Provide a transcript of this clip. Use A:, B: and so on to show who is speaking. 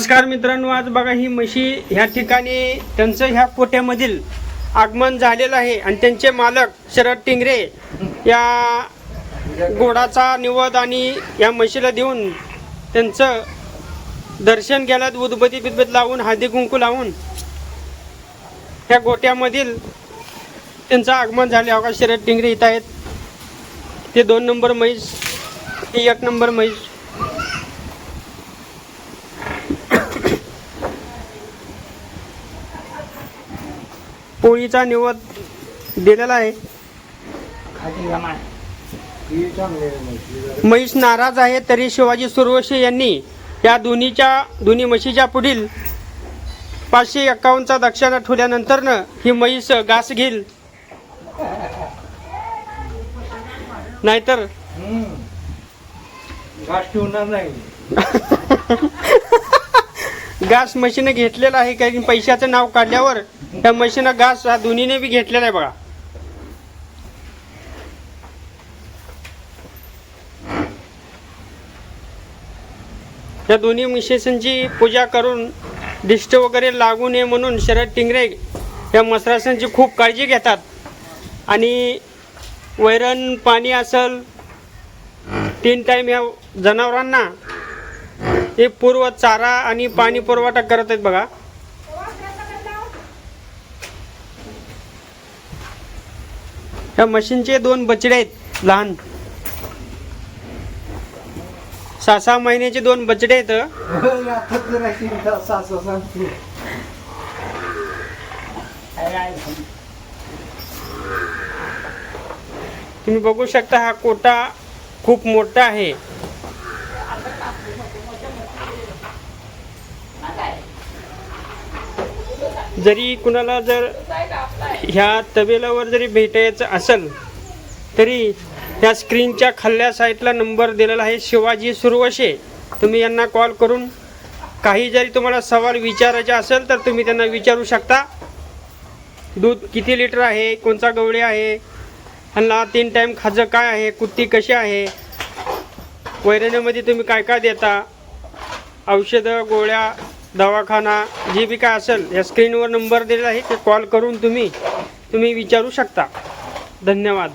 A: नमस्कार मित्रांनो आज बघा ही म्हशी ह्या ठिकाणी त्यांचं ह्या कोट्यामधील आगमन झालेलं आहे आणि त्यांचे मालक शरद टिंगरे या गोडाचा निवद आणि या म्हशीला देऊन त्यांचं दर्शन घ्यायला उदबती बिदबत लावून हळदी कुंकू लावून ह्या गोट्यामधील त्यांचं आगमन झाले. का शरद टिंगरे इथं आहेत? ते दोन नंबर म्हैस ही एक नंबर म्हैस पोळीचा निवद दिलेला आहे. म्हैस नाराज आहे तरी शिवाजी सुरवशी यांनी या दोन्हीच्या दोन्ही म्हशीच्या पुढील पाचशे एक्कावन्नचा दक्षिणा ठेवल्यानंतरनं ही म्हैस घास घेईल. नाहीतर
B: घास
A: म्हशीनं घेतलेला आहे कारण पैशाचं नाव काढल्यावर त्या म्हशीनं घास हा दोन्हीने बी घेतलेला आहे बघा. या दोन्ही म्हशीसांची पूजा करून दिष्ट वगैरे लागू नये म्हणून शरद टिंगरे या मसरासांची खूप काळजी घेतात. आणि वैरण पाणी असल तीन टाईम या जनावरांना हे पूर्व चारा आणि पाणी पुरवठा करत आहेत बघा. या मशीनचे दोन बछडे आहेत लहान. सहा सहा महिन्याचे दोन बछडे आहेत तुम्ही बघू शकता हा कोटा खूप मोठा आहे. जरी कुणाला जर ह्या तबेल्यावर जरी भेटायचं असेल तरी ह्या स्क्रीनच्या खाल्ल्या साईटला नंबर दिलेला आहे शिवाजी सुरवशे. तुम्ही यांना कॉल करून काही जरी तुम्हाला सवाल विचारायचे असेल तर तुम्ही त्यांना विचारू शकता. दूध किती लिटर आहे कोणचा गवळे आहे ह्यांना तीन टाईम खाजं काय आहे कुत्ती कशी आहे वैरण्यामध्ये तुम्ही काय काय देता औषधं गोळ्या दवाखाना जे बी काय असेल या स्क्रीनवर नंबर दिलेला आहे ते कॉल करून तुम्ही तुम्ही विचारू शकता. धन्यवाद.